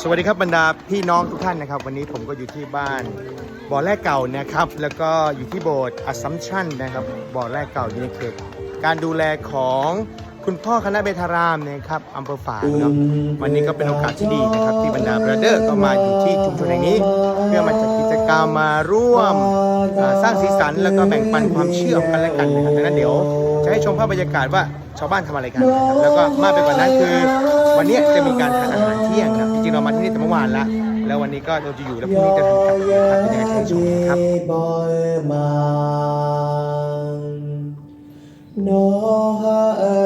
สวัสดีครับบรรดาพี่น้องทุกท่านนะครับ วันนี้ผมก็อยู่ที่บ้านบ่อแรกเก่านะครับ แล้วก็อยู่ที่โบสถ์อัสซัมชันนะครับบ่อแรกเก่าอยู่ในเขตการดูแลของ คุณพ่อคณะเบทารามนะครับอำเภอฝางเนาะวันนี้ก็เป็นโอกาสที่ดีนะครับ ที่บรรดาบราเดอร์ก็มาอยู่ที่ชุมชนแห่งนี้ เพื่อมาจัดกิจกรรมมาร่วมสร้างสีสันแล้วก็แบ่งปันความเชื่อของกันและกันนะครับดังนั้นเดี๋ยวจะให้ชมภาพบรรยากาศว่าชาวบ้านทำอะไรกันนะครับแล้วก็มากไปกว่านั้นคือ วันนี้จะมีการทานอาหารเที่ยงนะจริงๆเรามาที่นี่แต่เมื่อวานละแล้ววันนี้ก็เราจะอยู่แล้วพรุ่งนี้จะถึงกลับนะครับเป็นยังไงให้ชมนะถ้าก็โปรเดนสุดเนี่ยดอกยูนิจามันดอกยูนิยังก้าวนี่อายังว่าจะเอากระยังไงเออแล้วแล้วเราแต่ถ้าก็มาอยู่วันนั้นก็สบายดีอาจารย์อยู่วันนั้นดิยังก็ใส่วันนั้นนี่เขาสิโปรเดนนั้นมันเยยอ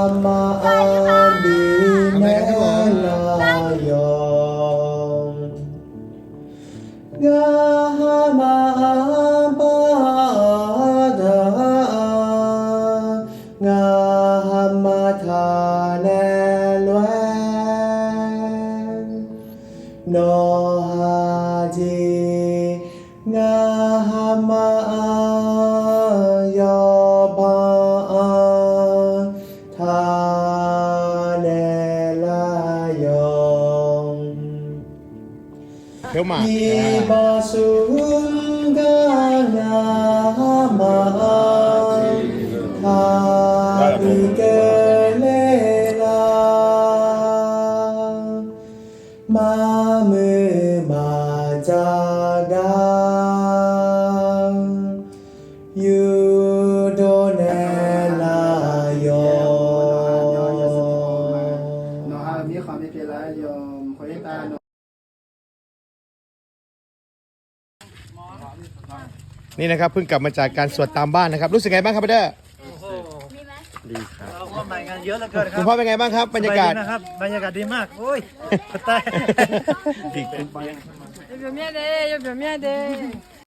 nam a di đế la yo ga ma pa da ga ma tha ne loan no ha Ji, ga ma 아렐라영. 배우마. 이바 순간아마 다르게라 마음을 맞아가. นี่นะครับเพิ่งกลับมาจากการสวดตามบ้านนะครับ รู้สึกไงบ้างครับพี่เด้อมีไหมดีครับ เราก็มางานเยอะเหลือเกินคคุรัณบพ่อเป็นไงบ้างครับบรรยากาศนะครับบรรยากาศดีมากโอ้ยกระต่าย เดี๋ยวเมียเด้เดี๋ยวเมียเด้